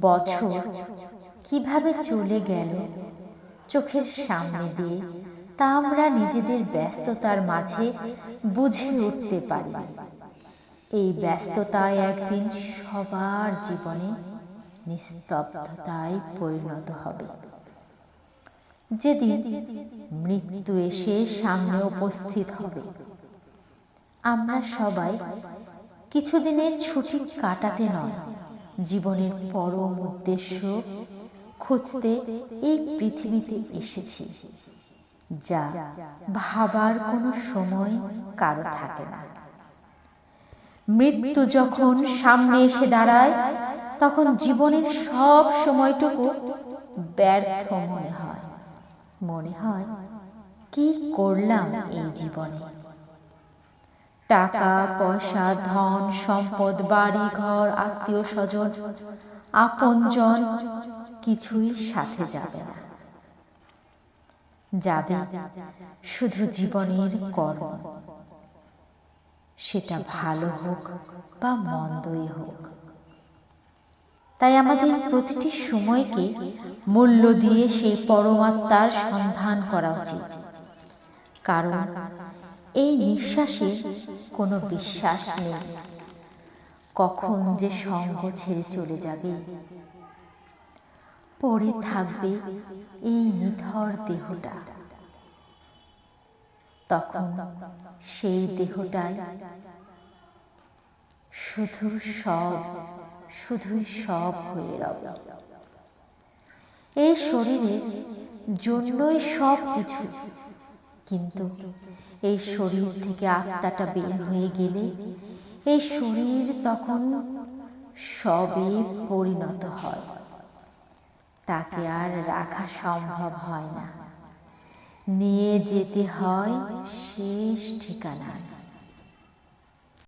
বছর কীভাবে চলে গেল? চোখের সামনে দিয়ে তা আমরা নিজেদের ব্যস্ততার মাঝে বুঝে উঠতে পারি। এই ব্যস্ততায় একদিন সবার জীবনে নিস্তব্ধতায় পরিণত হবে। যেদিন মৃত্যু এসে সামনে উপস্থিত হবে। আমরা সবাই কিছুদিনের ছুটি কাটাতে নয় জীবনের পরম উদ্দেশ্য খুঁজতে এই পৃথিবীতে এসেছি, যা ভাবার কোনো সময় কারও থাকে না। মৃত্যু যখন সামনে এসে দাঁড়ায়, তখন জীবনের সব সময়টুকু ব্যর্থ মনে হয়। মনে হয়, কি করলাম এই জীবনে? টাকা, পয়সা, ধন, সম্পদ, বাড়ি, ঘর, আত্মীয় স্বজন, আপনজন কিছুই সাথে যাবে না। যাবে শুধু জীবনের কর্ম। সেটা ভালো হোক বা মন্দই হোক। তাই আমাদের প্রতিটি সময়কে মূল্য দিয়ে সেই পরমাত্মার সন্ধান করা উচিত। কারণ এই নিঃশ্বাসে কোনো বিশ্বাস নেই। কখন যে সঙ্গ ছেড়ে চলে যাবে। পড়ে থাকবে এই নিথর দেহটা। তখন সেই দেহটাই শুধু সব, শুধুই সব হয়ে রবে। এই শরীরের জন্যই সব কিছু কিন্তু এই শরীর থেকে আত্মাটা বের হয়ে গেলে এই শরীর তখন সবে পরিণত হয়। তাকে আর রাখা সম্ভব হয় না। নিয়ে যেতে হয় শেষ ঠিকানায়।